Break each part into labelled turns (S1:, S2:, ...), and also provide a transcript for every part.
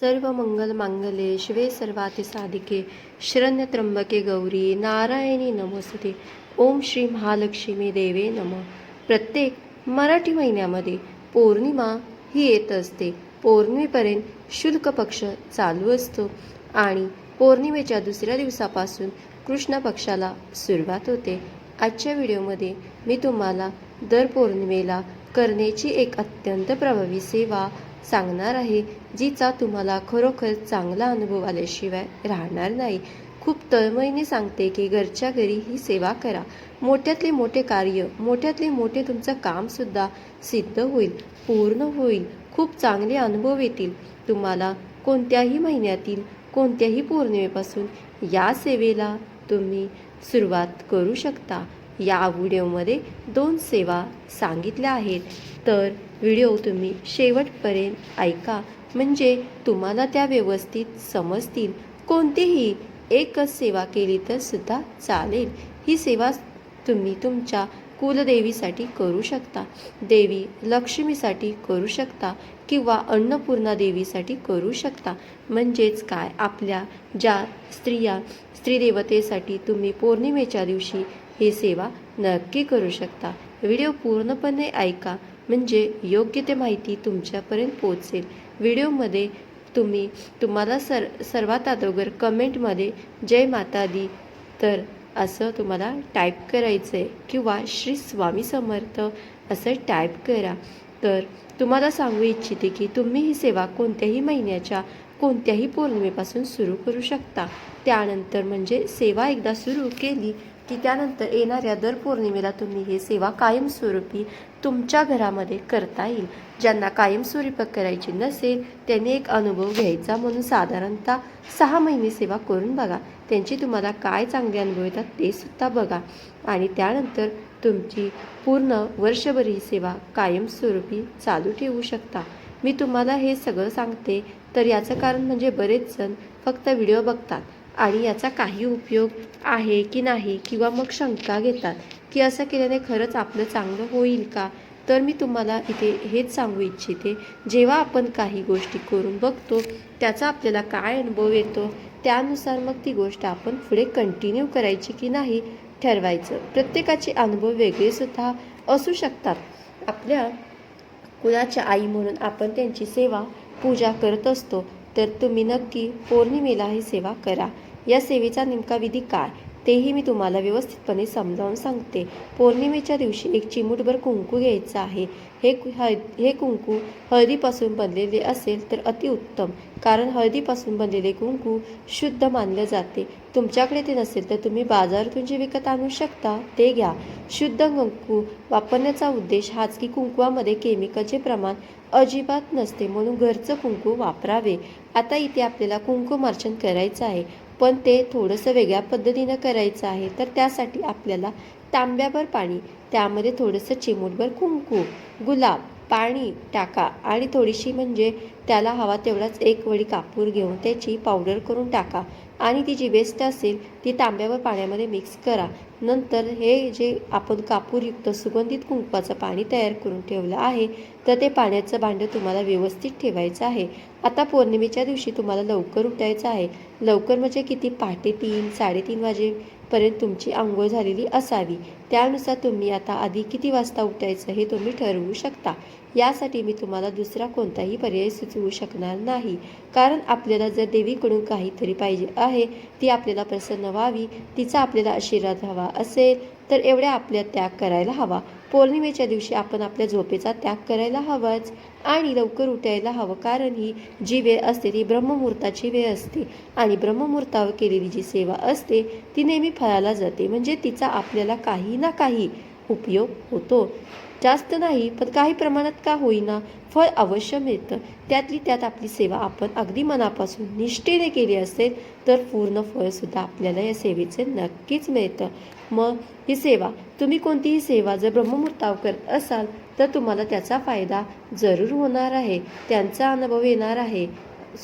S1: सर्व मंगल मांगले शिवे सर्वाती साधिके शरण्य त्र्यंबके गौरी नारायणी नमस्ते ओम श्री महालक्ष्मी देवे नम. प्रत्येक मराठी महिन्यामध्ये पौर्णिमा ही येत असते. पौर्णिमेपर्यंत शुल्क पक्ष चालू असतो आणि पौर्णिमेच्या दुसऱ्या दिवसापासून कृष्ण पक्षाला सुरुवात होते. आजच्या व्हिडिओमध्ये मी तुम्हाला दर पौर्णिमेला करण्याची एक अत्यंत प्रभावी सेवा सांगणार आहे जिचा तुम्हाला खरोखर चांगला अनुभव आल्याशिवाय राहणार नाही. खूप तळमळीने सांगते की घरच्या घरी ही सेवा करा. मोठ्यातले मोठे कार्य मोठ्यातले मोठे तुमचं कामसुद्धा सिद्ध होईल पूर्ण होईल. खूप चांगले अनुभव येतील. तुम्हाला कोणत्याही महिन्यातील कोणत्याही पौर्णिमेपासून या सेवेला तुम्ही सुरुवात करू शकता. या व्हिडिओमध्ये दोन सेवा सांगितल्या आहेत. तर व्हिडिओ तुम्ही शेवटपर्यंत ऐका. म्हणजे तुम्हाला त्या व्यवस्थित समजतील. कोणतीही एकच सेवा केली तर सुद्धा चालेल. ही सेवा तुम्ही तुमच्या कुलदेवीसाठी करू शकता. देवी लक्ष्मीसाठी करू शकता किंवा अन्नपूर्णा देवीसाठी करू शकता. म्हणजेच काय? आपल्या ज्या स्त्रिया स्त्रीदेवतेसाठी तुम्ही पौर्णिमेच्या दिवशी ही सेवा नक्की करू शकता. व्हिडिओ पूर्णपणे ऐका. म्हणजे योग्य ते माहिती तुमच्यापर्यंत पोहोचेल. व्हिडिओमध्ये तुम्ही तुम्हाला सर सर्वात अगोदर कमेंटमध्ये जय माता दी तर असं तुम्हाला टाईप करायचं आहे किंवा श्री स्वामी समर्थ असं टाईप करा. तर तुम्हाला सांगू इच्छिते की तुम्ही ही सेवा कोणत्याही महिन्याच्या कोणत्याही पौर्णिमेपासून सुरू करू शकता. त्यानंतर म्हणजे सेवा एकदा सुरू केली की त्यानंतर येणाऱ्या दर पौर्णिमेला तुम्ही हे सेवा कायमस्वरूपी तुमच्या घरामध्ये करता येईल. ज्यांना कायमस्वरूपी करायची नसेल त्यांनी एक अनुभव घ्यायचा म्हणून साधारणतः सहा महिने सेवा करून बघा. त्यांची तुम्हाला काय चांगले अनुभव येतात ते सुद्धा बघा. आणि त्यानंतर तुमची पूर्ण वर्षभर ही सेवा कायमस्वरूपी चालू ठेवू शकता. मी तुम्हाला हे सगळं सांगते. तर याचं कारण म्हणजे बरेच जण फक्त व्हिडिओ बघतात. आणि याचा काही उपयोग आहे की नाही किंवा मग शंका घेतात की असं केल्याने खरंच आपलं चांगलं होईल का? तर मी तुम्हाला इथे हेच सांगू इच्छिते जेव्हा आपण काही गोष्टी करून बघतो त्याचा आपल्याला काय अनुभव येतो? त्यानुसार मग ती गोष्ट आपण पुढे कंटिन्यू करायची की नाही ठरवायचं. प्रत्येकाचे अनुभव वेगळेसुद्धा असू शकतात. आपल्या कुणाच्या आई म्हणून आपण त्यांची सेवा पूजा करत असतो तर तुम्ही नक्की पौर्णिमेला ही सेवा करा. या सेवेचा नेमका विधी काय? तेही मी तुम्हाला व्यवस्थितपणे समजावून सांगते. पौर्णिमेच्या दिवशी एक चिमूटभर कुंकू घ्यायचं आहे. हे कु- हे कुंकू हळदीपासून बनलेले असेल तर अतिउत्तम कारण हळदीपासून बनलेले कुंकू शुद्ध मानले जाते. तुमच्याकडे ते नसेल तर तुम्ही बाजारातून जे विकत आणू शकता ते घ्या. शुद्ध कुंकू वापरण्याचा उद्देश हाच की कुंकवामध्ये केमिकलचे प्रमाण अजिबात नसते म्हणून घरचं कुंकू वापरावे. आता इथे आपल्याला कुंकू मार्चन करायचं आहे. पण ते थोडंसं वेगळ्या पद्धतीनं करायचं आहे तर त्यासाठी आपल्याला तांब्याभर पाणी त्यामध्ये थोडंसं चिमूटभर कुंकू गुलाब पाणी टाका आणि थोडीशी म्हणजे त्याला हवा तेवढाच एक वडी कापूर घेऊन त्याची पावडर करून टाका. आणि ती जी वेस्ट असेल ती तांब्यावर पाण्यामध्ये मिक्स करा. नंतर हे जे आपण कापूरयुक्त सुगंधित कुंकवाचं पाणी तयार करून ठेवलं आहे तर ते पाण्याचं भांडं तुम्हाला व्यवस्थित ठेवायचं आहे. आता पौर्णिमेच्या दिवशी तुम्हाला लवकर उठायचं आहे. लवकर म्हणजे किती? पहाटे तीन साडेतीन वाजे पर्यंत तुमची आंघोळ झालेली असावी. त्यानुसार तुम्ही आता आधी किती वाजता उठायचं हे तुम्ही ठरवू शकता. यासाठी मी तुम्हाला दुसरा कोणताही पर्याय सुचवू शकणार नाही. कारण आपल्याला जर देवीकडून काहीतरी पाहिजे आहे ती आपल्याला प्रसन्न व्हावी तिचा आपल्याला आशीर्वाद हवा असेल तर एवढ्या आपल्या त्याग करायला हवा. पौर्णिमेच्या दिवशी आपण आपल्या झोपेचा त्याग करायला हवाच आणि लवकर उठायला हवं कारण ही जी वेळ असते ती ब्रह्ममुहूर्ताची वेळ असते. आणि ब्रह्ममुहूर्तावर केलेली जी सेवा असते ती नेहमी फळाला जाते. म्हणजे तिचा आपल्याला काही ना काही उपयोग होतो. जास्त नाही पण काही प्रमाणात का होईना फळ अवश्य मिळतं. त्यातली त्यात आपली सेवा आपण अगदी मनापासून निष्ठेने केली असेल तर पूर्ण फळसुद्धा आपल्याला या सेवेचे नक्कीच मिळतं. मग ही सेवा तुम्ही कोणतीही सेवा जर ब्रह्ममुहूर्ताव करत असाल तर तुम्हाला त्याचा फायदा जरूर होणार आहे. त्यांचा अनुभव येणार आहे.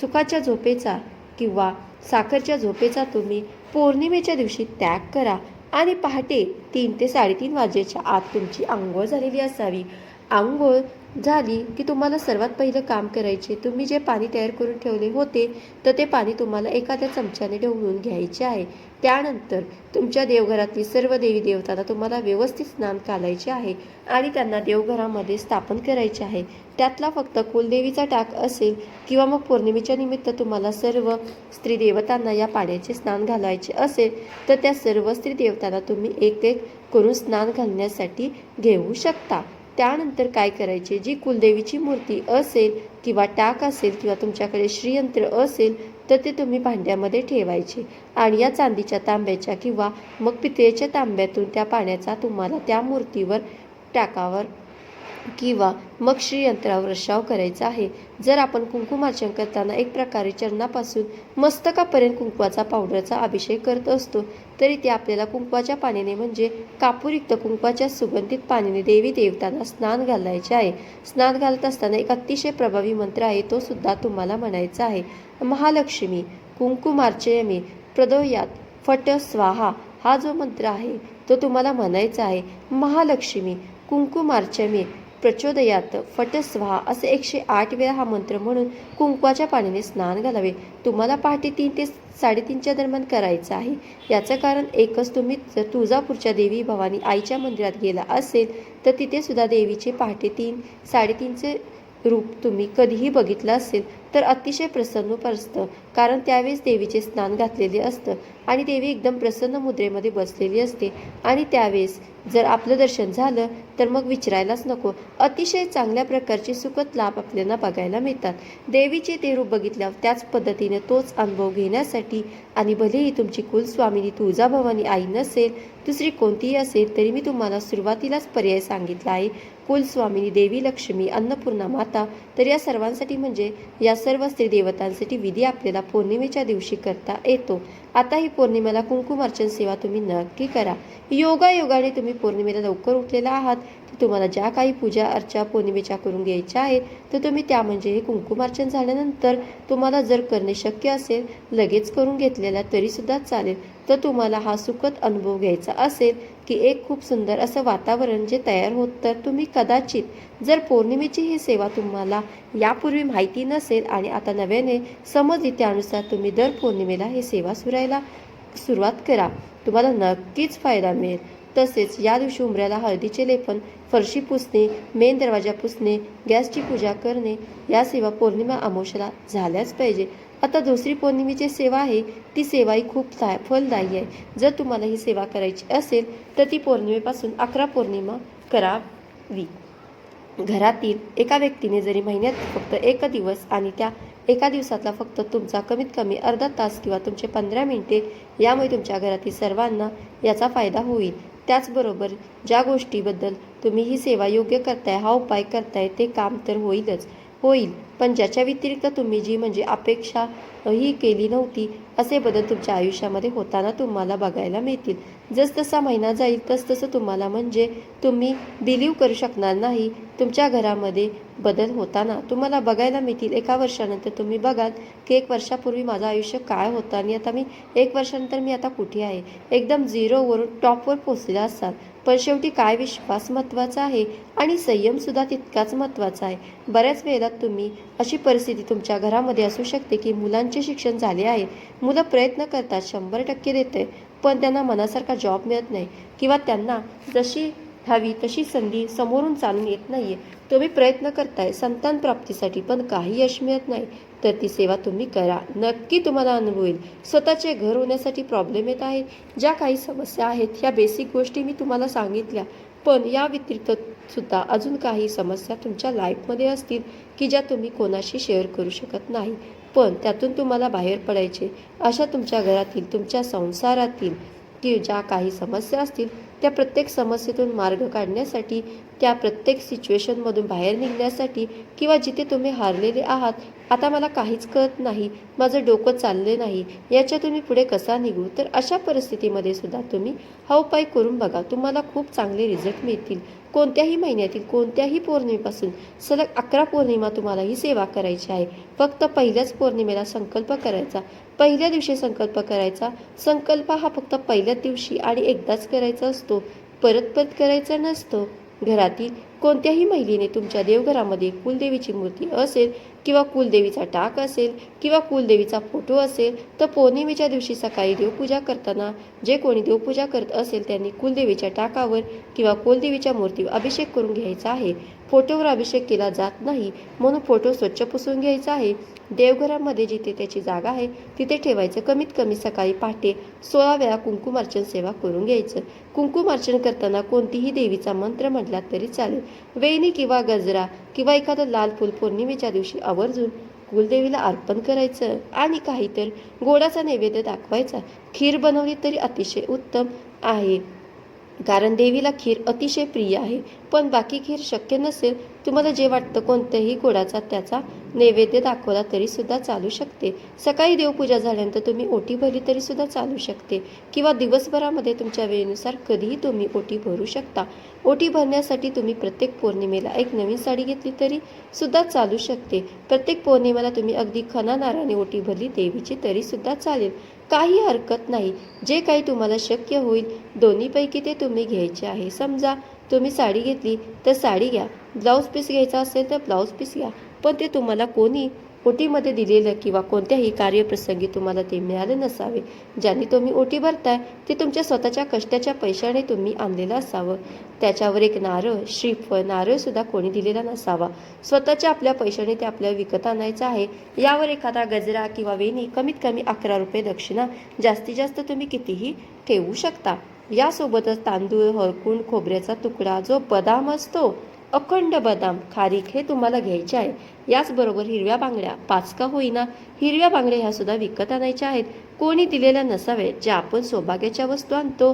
S1: सुखाच्या झोपेचा किंवा साखरच्या झोपेचा तुम्ही पौर्णिमेच्या दिवशी त्याग करा. आणि पहाटे तीन ते साडेतीन वाजेच्या आत तुमची आंघोळ झालेली असावी. आंघोळ झाली की तुम्हाला सर्वात पहिलं काम करायचे तुम्ही जे पाणी तयार करून ठेवले होते तर ते पाणी तुम्हाला एखाद्या चमच्याने ढवळून घ्यायचे आहे. त्यानंतर तुमच्या देवघरातली सर्व देवी देवतांना तुम्हाला व्यवस्थित स्नान घालायचे आहे आणि त्यांना देवघरामध्ये स्थापन करायचे आहे. त्यातला फक्त कुलदेवीचा टाक असेल किंवा मग पौर्णिमेच्या निमित्त तुम्हाला सर्व स्त्री देवतांना या पाण्याचे स्नान घालायचे असेल तर त्या सर्व स्त्री देवतांना तुम्ही एक एक करून स्नान घालण्यासाठी घेऊ शकता. त्यानंतर काय करायचे? जी कुलदेवीची मूर्ती असेल किंवा टाक असेल किंवा तुमच्याकडे श्रीयंत्र असेल तर ते तुम्ही भांड्यामध्ये ठेवायचे. आणि या चांदीच्या तांब्याच्या किंवा मग पितळेच्या तांब्यातून त्या पाण्याचा तुम्हाला त्या मूर्तीवर टाकावर किंवा मग श्रीयंत्रावर रशाव करायचा आहे. जर आपण कुंकुमार्चन करताना एक प्रकारे चरणापासून मस्तकापर्यंत कुंकवाचा पावडरचा अभिषेक करत असतो तरी ते आपल्याला कुंकवाच्या पाण्याने म्हणजे कापूरयुक्त कुंकवाच्या सुगंधित पाण्याने देवी देवतांना स्नान घालायचे आहे. स्नान घालत असताना एक अतिशय प्रभावी मंत्र आहे तो सुद्धा तुम्हाला म्हणायचा आहे. महालक्ष्मी कुंकुमार्चयमी प्रदोयात फट स्वाहा हा जो मंत्र आहे तो तुम्हाला म्हणायचा आहे. महालक्ष्मी कुंकुमार्चमी प्रचोदयात. फटस्वाहा असे एकशे आठ वेळा हा मंत्र म्हणून कुंकवाच्या पाण्याने स्नान घालावे. तुम्हाला पहाटे तीन ते साडेतीनच्या दरम्यान करायचं आहे. याचं कारण एकच तुम्ही जर तुळजापूरच्या देवी भवानी आईच्या मंदिरात गेला असेल तर तिथे सुद्धा देवीचे पहाटे तीन साडेतीनचे रूप तुम्ही कधीही बघितलं असेल तर अतिशय प्रसन्न असतं कारण त्यावेळेस देवीचे स्नान घातलेले असतं आणि देवी एकदम प्रसन्न मुद्रेमध्ये बसलेली असते. आणि त्यावेळेस जर आपलं दर्शन झालं तर मग विचारायलाच नको. अतिशय चांगल्या प्रकारचे सुखद लाभ आपल्याला बघायला मिळतात. देवीचे ते रूप बघितल्यावर त्याच पद्धतीने तोच अनुभव घेण्यासाठी आणि भलेही तुमची कुलस्वामिनी तुळजाभवानी आई नसेल दुसरी कोणतीही असेल तरी मी तुम्हाला सुरुवातीलाच पर्याय सांगितला आहे. कुलस्वामिनी देवी लक्ष्मी अन्नपूर्णा माता तर या सर्वांसाठी म्हणजे या सर्व स्त्री देवतांसाठी विधी आपल्याला पौर्णिमेच्या दिवशी करता येतो. आता ही पौर्णिमेला कुंकुमार्चन सेवा तुम्ही नक्की करा. योगायोगाने तुम्ही पौर्णिमेला लवकर उठलेला आहात. तर तुम्हाला ज्या काही पूजा अर्चा पौर्णिमेच्या करून घ्यायच्या आहेत तर तुम्ही त्या म्हणजे हे कुंकुमार्चन झाल्यानंतर तुम्हाला जर करणे शक्य असेल लगेच करून घेतलेला तरीसुद्धा चालेल. तर तुम्हाला हा सुखद अनुभव घ्यायचा असेल की एक खूप सुंदर असं वातावरण जे तयार होत तर तुम्ही कदाचित जर पौर्णिमेची ही सेवा तुम्हाला यापूर्वी माहिती नसेल आणि आता नव्याने समजली त्यानुसार तुम्ही दर पौर्णिमेला ही सेवा करायला सुरुवात करा. तुम्हाला नक्कीच फायदा मिळेल. तसेच या दिवशी उंबऱ्याला हळदीचे लेपन फरशी पुसणे मेन दरवाजा पुसणे गॅसची पूजा करणे या सेवा पौर्णिमा अमोशाला झाल्याच पाहिजे. आता दुसरी पौर्णिमेची सेवा आहे. ती सेवाही खूप दा फलदायी आहे. जर तुम्हाला ही सेवा करायची असेल तर ती पौर्णिमेपासून अकरा पौर्णिमा करावी. घरातील एका व्यक्तीने जरी महिन्यात फक्त एक दिवस आणि त्या एका दिवसातला फक्त तुमचा कमीत कमी अर्धा तास किंवा तुमचे पंधरा मिनिटे यामुळे तुमच्या घरातील सर्वांना याचा फायदा होईल. त्याचबरोबर ज्या गोष्टीबद्दल तुम्ही ही सेवा योग्य करताय हा उपाय करताय ते काम तर होईलच होईल. पण ज्याच्या व्यतिरिक्त तुम्ही जी म्हणजे अपेक्षा ही केली नव्हती असे बदल तुमच्या आयुष्यामध्ये होताना तुम्हाला बघायला मिळतील. जसतसा महिना जाईल तसतसं तुम्हाला म्हणजे तुम्ही बिलीव करू शकणार नाही तुमच्या घरामध्ये बदल होताना तुम्हाला बघायला मिळतील. एका वर्षानंतर तुम्ही बघाल की एक वर्षापूर्वी माझं आयुष्य काय होतं आणि आता मी एक वर्षानंतर मी आता कुठे आहे? एकदम झिरोवरून टॉपवर पोचलेला असाल. पण शेवटी काय विश्वास महत्त्वाचा आहे? आणि संयमसुद्धा तितकाच महत्त्वाचा आहे. बऱ्याच वेळेला तुम्ही अशी परिस्थिती तुमच्या घरामध्ये असू शकते की मुलांचे शिक्षण झाले आहे. मुलं प्रयत्न करतात शंभर टक्के देते पण त्यांना मनासारखा जॉब मिळत नाही. किंवा त्यांना जशी हवी तशी संधी समोरून चालून येत नाही आहे तुम्ही प्रयत्न करताय संतान प्राप्तीसाठी पण काही यश मिळत नाही. तर ती सेवा तुम्ही करा. नक्की तुम्हाला अनुभव येईल. स्वतःचे घर होण्यासाठी प्रॉब्लेम येत आहे. ज्या काही समस्या आहेत ह्या बेसिक गोष्टी मी तुम्हाला सांगितल्या. पण या व्यतिरिक्त सुद्धा अजून काही समस्या तुमच्या लाईफमध्ये असतील की ज्या तुम्ही कोणाशी शेअर करू शकत नाही. पण त्यातून तुम्हाला बाहेर पडायचे. अशा तुमच्या घरातील तुमच्या संसारातील की ज्या काही समस्या असतील त्या प्रत्येक समस्येतून मार्ग काढण्यासाठी त्या प्रत्येक सिच्युएशनमधून बाहेर निघण्यासाठी किंवा जिथे तुम्ही हारलेले आहात आता मला काहीच कळत नाही माझं डोकं चालले नाही याच्यातून मी पुढे कसा निघू? तर अशा परिस्थितीमध्ये सुद्धा तुम्ही हा उपाय करून बघा तुम्हाला खूप चांगले रिझल्ट मिळतील. कोणत्याही महिन्यातील कोणत्याही पौर्णिमेपासून सलग अकरा पौर्णिमा तुम्हाला ही सेवा करायची आहे. फक्त पहिल्याच पौर्णिमेला संकल्प करायचा पहिल्या दिवशी संकल्प करायचा. संकल्प हा फक्त पहिल्याच दिवशी आणि एकदाच करायचा असतो. परत परत करायचा नसतो. घरातील कोणत्याही महिलेने तुमच्या देवघरामध्ये कुलदेवीची मूर्ती असेल किंवा कुलदेवीचा टाक असेल किंवा कुलदेवीचा फोटो असेल तर पौर्णिमेच्या दिवशी सकाळी देवपूजा करताना जे कोणी देवपूजा करत असेल त्यांनी कुलदेवीच्या टाकावर किंवा कुलदेवीच्या मूर्तीवर अभिषेक करून घ्यायचा आहे. फोटोवर अभिषेक केला जात नाही म्हणून फोटो स्वच्छ पुसून घ्यायचा आहे. देवघरामध्ये जिथे त्याची जागा आहे तिथे ठेवायचं कमीत कमी सकाळी पहाटे सोळा वेळा कुंकुमार्चन सेवा करून घ्यायचं. कुंकुमार्चन करताना कोणतीही देवीचा मंत्र म्हटला तरी चालेल. वेणी किंवा गजरा किंवा एखादं लाल फूल पौर्णिमेच्या दिवशी आवर्जून कुलदेवीला अर्पण करायचं आणि काही तर गोडाचा नैवेद्य दाखवायचा. खीर बनवली तरी अतिशय उत्तम आहे. कारण देवीला खीर अतिशय प्रिय आहे. पण बाकी खीर शक्य नसेल तुम्हाला जे वाटतं कोणत्याही गोडाचा त्याचा नैवेद्य दाखवला तरी सुद्धा चालू शकते. सकाळी देवपूजा झाल्यानंतर तुम्ही ओटी भरली तरी सुद्धा चालू शकते. किंवा दिवसभरामध्ये तुमच्या वेळेनुसार कधीही तुम्ही ओटी भरू शकता. ओटी भरण्यासाठी तुम्ही प्रत्येक पौर्णिमेला एक नवीन साडी घेतली तरी सुद्धा चालू शकते. प्रत्येक पौर्णिमेला तुम्ही अगदी खना नाराने ओटी भरली देवीची तरी सुद्धा चालेल. काही हरकत नाही. जे काही तुम्हाला शक्य होईल दोन्हीपैकी ते तुम्ही घ्यायचे आहे. समजा तुम्ही साडी घेतली तर साडी घ्या. ब्लाऊज पीस घ्यायचा असेल तर ब्लाऊज पीस घ्या. पण ते तुम्हाला कोणी ओटीमध्ये दिलेलं किंवा कोणत्याही कार्यप्रसंगी तुम्हाला ते मिळाले नसावे ज्यांनी तुम्ही ओटी भरताय ते तुमच्या स्वतःच्या कष्टाच्या पैशाने तुम्ही आणलेलं असावं. त्याच्यावर एक नारळ श्रीफळ नारळसुद्धा कोणी दिलेला नसावा. स्वतःच्या आपल्या पैशाने ते आपल्याला विकत आणायचं आहे. यावर एखादा गजरा किंवा वेणी कमीत कमी अकरा रुपये दक्षिणा जास्तीत जास्त तुम्ही कितीही ठेवू शकता. यासोबतच तांदूळ हळकुंड खोबऱ्याचा तुकडा जो बदाम असतो अखंड बदाम खारीक हे तुम्हाला घ्यायचे आहे. याचबरोबर हिरव्या बांगड्या पाच का होईना. हिरव्या बांगड्या ह्या सुद्धा विकत आणायच्या आहेत. कोणी दिलेल्या नसावे ज्या आपण सौभाग्याच्या वस्तू आणतो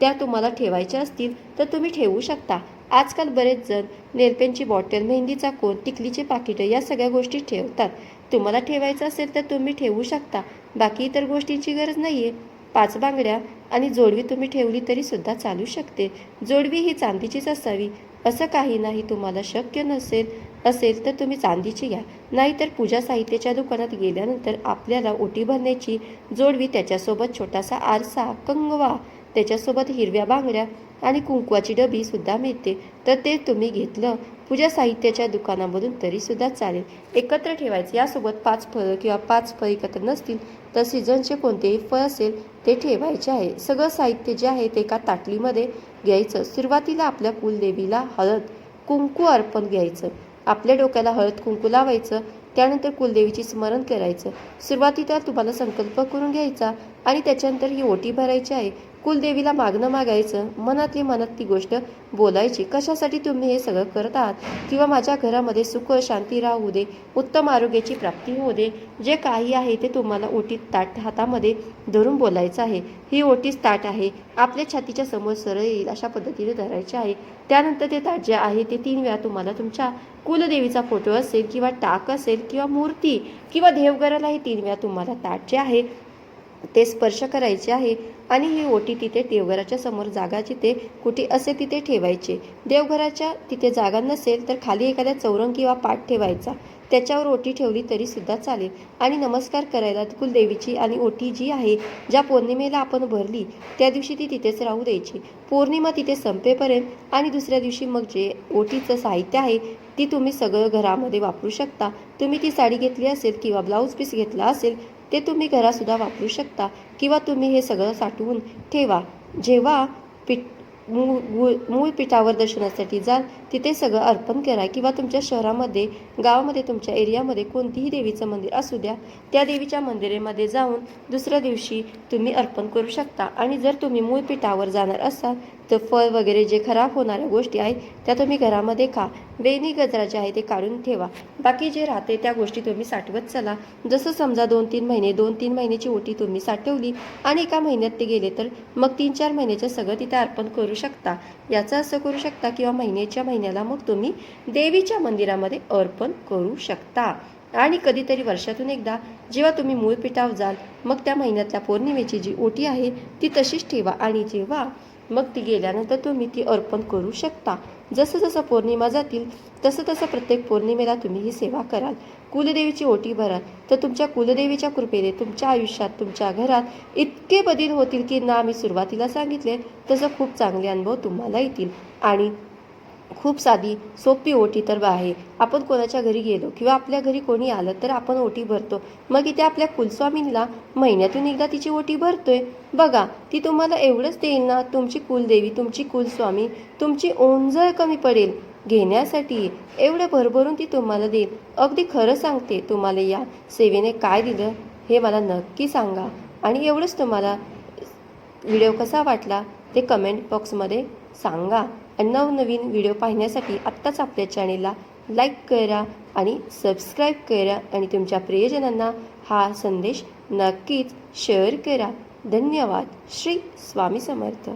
S1: त्या तुम्हाला ठेवायच्या असतील तर तुम्ही ठेवू शकता. आजकाल बरेच जण नेरपेनची बॉटल मेहंदीचा कोण टिकलीचे पाकिटं या सगळ्या गोष्टी ठेवतात. तुम्हाला ठेवायचं असेल तर तुम्ही ठेवू शकता. बाकी इतर गोष्टींची गरज नाही आहे पाच बांगड्या आणि जोडवी तुम्ही ठेवली तरी सुद्धा चालू शकते. जोडवी ही चांदीचीच असावी. असं काही नाही तुम्हाला शक्य नसेल असेल तर तुम्ही चांदीची घ्या. नाहीतर पूजा साहित्याच्या दुकानात गेल्यानंतर आपल्याला ओटी भरण्याची जोडवी त्याच्यासोबत छोटासा आरसा कंगवा त्याच्यासोबत हिरव्या बांगड्या आणि कुंकवाची डबी सुद्धा मिळते. तर ते तुम्ही घेतलं पूजा साहित्याच्या दुकानामधून तरी सुद्धा चालेल. एकत्र ठेवायचे यासोबत पाच फळं किंवा पाच फळ एकत्र नसतील तर सीझनचे कोणतेही फळ असेल ते ठेवायचे आहे. सगळं साहित्य जे आहे ते एका ताटलीमध्ये घ्यायचं. सुरुवातीला आपल्या कुलदेवीला हळद कुंकू अर्पण घ्यायचं. आपल्या डोक्याला हळद कुंकू लावायचं. त्यानंतर कुलदेवीची स्मरण करायचं. सुरुवातीला तुम्हाला संकल्प करून घ्यायचा आणि त्याच्यानंतर ही ओटी भरायची आहे. कुलदेवीला मागणं मागायचं मनातली मनात ती गोष्ट बोलायची. कशासाठी तुम्ही हे सगळं करत आहात? किंवा माझ्या घरामध्ये सुख शांती राहू दे उत्तम आरोग्याची प्राप्ती होऊ दे जे काही आहे ते तुम्हाला ओटीत ताट हातामध्ये धरून बोलायचं आहे. ही ओटीच ताट आहे. आपल्या छातीच्या समोर सरळ येईल अशा पद्धतीने धरायचे आहे. त्यानंतर ते ताट जे आहे ते तीन वेळा तुम्हाला तुमच्या कुलदेवीचा फोटो असेल किंवा टाक असेल किंवा मूर्ती किंवा देवघरालाही तीन वेळा तुम्हाला ताट जे आहे ते स्पर्श करायचे आहे आणि ही ओटी तिथे देवघराच्या समोर जागा जिथे कुठे असे तिथे ठेवायचे. देवघराच्या तिथे जागा नसेल तर खाली एखाद्या चौरंग किंवा पाठ ठेवायचा. त्याच्यावर ओटी ठेवली तरी सुद्धा चालेल. आणि नमस्कार करायला कुलदेवीची आणि ओटी जी आहे ज्या पौर्णिमेला आपण भरली त्या दिवशी ती तिथेच राहू द्यायची. पौर्णिमा तिथे संपेपर्यंत आणि दुसऱ्या दिवशी मग जे ओटीचं साहित्य आहे ती तुम्ही सगळं घरामध्ये वापरू शकता. तुम्ही ती साडी घेतली असेल किंवा ब्लाऊज पीस घेतला असेल ते तुम्ही घरासुद्धा वापरू शकता किंवा तुम्ही हे सगळं साठवून ठेवा. जेव्हा पीठ मूळ मूळ मूळ पीठावर दर्शनासाठी जाल तिथे सगळं अर्पण करा किंवा तुमच्या शहरामध्ये गावामध्ये तुमच्या एरियामध्ये कोणतीही देवीचं मंदिर असू द्या त्या देवीच्या मंदिरामध्ये जाऊन दुसऱ्या दिवशी तुम्ही अर्पण करू शकता. आणि जर तुम्ही मूळ पीठावर जाणार असाल तर फळ वगैरे जे खराब होणाऱ्या गोष्टी आहेत त्या तुम्ही घरामध्ये खा. वेणी गजरा जे आहे ते काढून ठेवा. बाकी जे राहते त्या गोष्टी तुम्ही साठवत चला. जसं समजा दोन तीन महिने दोन तीन महिन्याची ओटी तुम्ही साठवली आणि एका महिन्यात ते गेले तर मग तीन चार महिन्याचं सगळं तिथे अर्पण करू शकता. याचं असं करू शकता किंवा महिन्याच्या महिन्याला मग तुम्ही देवीच्या मंदिरामध्ये अर्पण करू शकता. आणि कधीतरी वर्षातून एकदा जेव्हा तुम्ही मूळ पिठाव जाल मग त्या महिन्यातल्या पौर्णिमेची जी ओटी आहे ती तशीच ठेवा आणि जेव्हा मग ती गेल्यानंतर तुम्ही ती अर्पण करू शकता. जसं जसं पौर्णिमा जातील तसं तसं प्रत्येक पौर्णिमेला तुम्ही ही सेवा कराल. कुलदेवीची ओटी भराल. तर तुमच्या कुलदेवीच्या कृपेने तुमच्या आयुष्यात तुमच्या घरात इतके बदल होतील की ना मी सुरुवातीला सांगितले तसं खूप चांगले अनुभव तुम्हाला येतील. आणि खूप साधी सोपी ओटी तर आहे. आपण कोणाच्या घरी गेलो किंवा आपल्या घरी कोणी आलं तर आपण ओटी भरतो. मग इथे आपल्या कुलस्वामींना महिन्यातून एकदा तिची ओटी भरतोय. बघा ती तुम्हाला एवढंच देईल ना? तुमची कुलदेवी तुमची कुलस्वामी तुमची ओंजळ कमी पडेल. घेण्यासाठी एवढं भरभरून ती तुम्हाला देईल. अगदी खरं सांगते तुम्हाला या सेवेने काय दिलं हे मला नक्की सांगा. आणि एवढंच तुम्हाला व्हिडिओ कसा वाटला ते कमेंट बॉक्समध्ये सांगा. नवनवीन व्हिडिओ पाहण्यासाठी आत्ताच आपल्या चॅनेलला लाईक करा आणि सबस्क्राईब करा आणि तुमच्या प्रियजनांना हा संदेश नक्कीच शेअर करा. धन्यवाद. श्री स्वामी समर्थ.